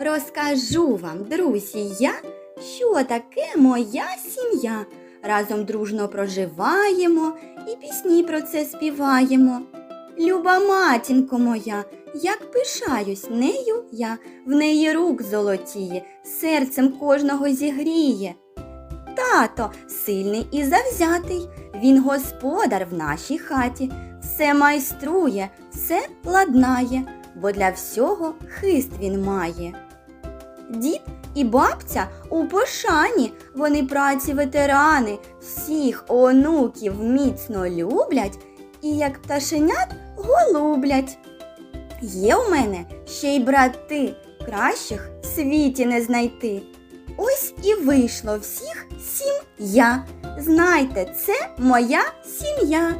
Розкажу вам, друзі, я, що таке моя сім'я. Разом дружно проживаємо і пісні про це співаємо. Люба матінко моя, як пишаюсь нею я, в неї рук золотіє, серцем кожного зігріє. Тато сильний і завзятий, він господар в нашій хаті, все майструє, все ладнає, бо для всього хист він має. Дід і бабця у пошані, вони праці ветерани, всіх онуків міцно люблять і як пташенят голублять. Є у мене ще й брати, кращих в світі не знайти. Ось і вийшло всіх сім я. Знайте, це моя сім'я.